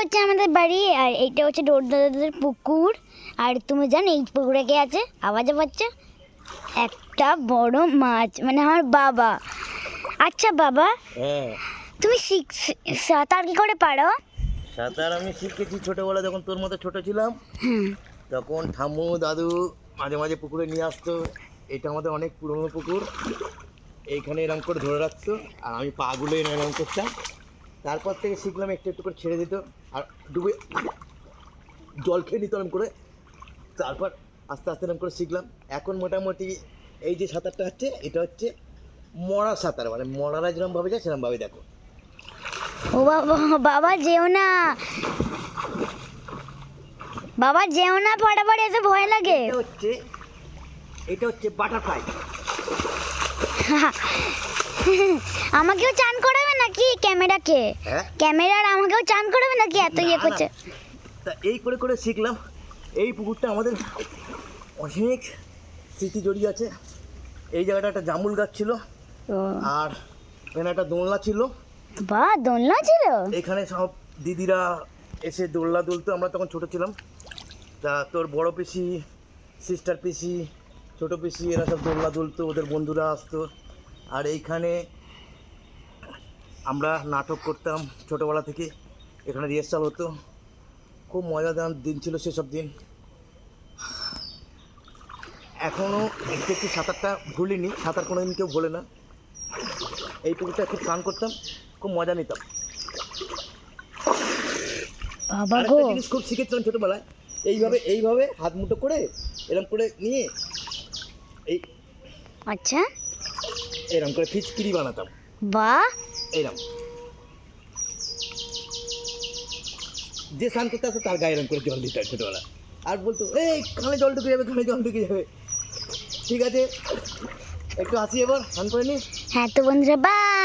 হচ্ছে আমাদের বাড়ি আর এইটা হচ্ছে ডোর দাদাদের পুকুর। আর তুমি জানো এই পুকুরে কে আছে? আওয়াজে পাচ্ছ একটা বড় মাছ মানে আমার বাবা। আচ্ছা বাবা হ্যাঁ। তুমি শিখ সাঁতার কি করে পারো? সাঁতার আমি শিখেছি ছোটোবেলা যখন তোর মতো ছোট ছিলাম। তখন ঠাম্মু দাদু মাঝে মাঝে পুকুরে নিয়ে আসতো। এটা আমাদের অনেক পুরনো পুকুর। এইখানে এরকম করে ধরে রাখতো। আর আমি পাগুলো এরকম করতাম। তারপর থেকে শিখলাম একটু একটু করে ছেড়ে দিত আর ডুবে জল খেয়ে নিত এরকম করে। তারপর আস্তে আস্তে এরকম করে শিখলাম। এখন মোটামুটি এই যে সাঁতারটা হচ্ছে এটা হচ্ছে মরা সাঁতার। মানে মরারা যেরকমভাবে যায় সেরকমভাবে দেখো। ও বাবা বাবা যেও না। বাবা যেও না ফটাফট এসে ভয় লাগে। এটা হচ্ছে এটা হচ্ছে বাটারফ্লাই আমাকেও চান করাবে? নাকি ক্যামেরাকে? হ্যাঁ? ক্যামেরার আমাকেও চান করাবে নাকি এত ইয়ে করছে? তা এই করে করে শিখলাম। এই পুকুরটা আমাদের অনেক স্মৃতি জড়িয়ে আছে। এই জায়গাটা একটা জামুল গাছ ছিল। আর এখানে একটা দোলনা ছিল। বা দোলনা ছিল? এখানে সব দিদিরা এসে দোলনা দুলতো আমরা তখন ছোট ছিলাম। তা তোর বড় পিসি সিস্টার পিসি ছোট পিসি এরা সব দোলনা দুলতো ওদের বন্ধুরা আসতো। আর এইখানে আমরা নাটক করতাম ছোটোবেলা থেকে এখানে রিহার্সাল হতো। খুব মজাদার দিন ছিল সেসব দিন। এখনও একটু একটু সাঁতারটা ভুলিনি সাঁতার কোনো দিন কেউ ভোলে না। এই পুকুরটা খুব স্নান করতাম খুব মজা নিতাম। জিনিস খুব শিখেছিলাম ছোটোবেলায় এইভাবে এইভাবে হাত মুঠো করে এরকম করে নিয়ে এই আচ্ছা। এরকম করে ফিচকিরি বানাতাম। বা এইরকম যে স্নান করতে আসে তার গায়ে এরকম করে জল দিতাম ছোটোবেলা আর বলতো এই কানে জল ঢুকে যাবে কানে জল ঢুকে যাবে। ঠিক আছে? একটু আসি এবার স্নান করে নি? হ্যাঁ তো বন্ধুরা বাই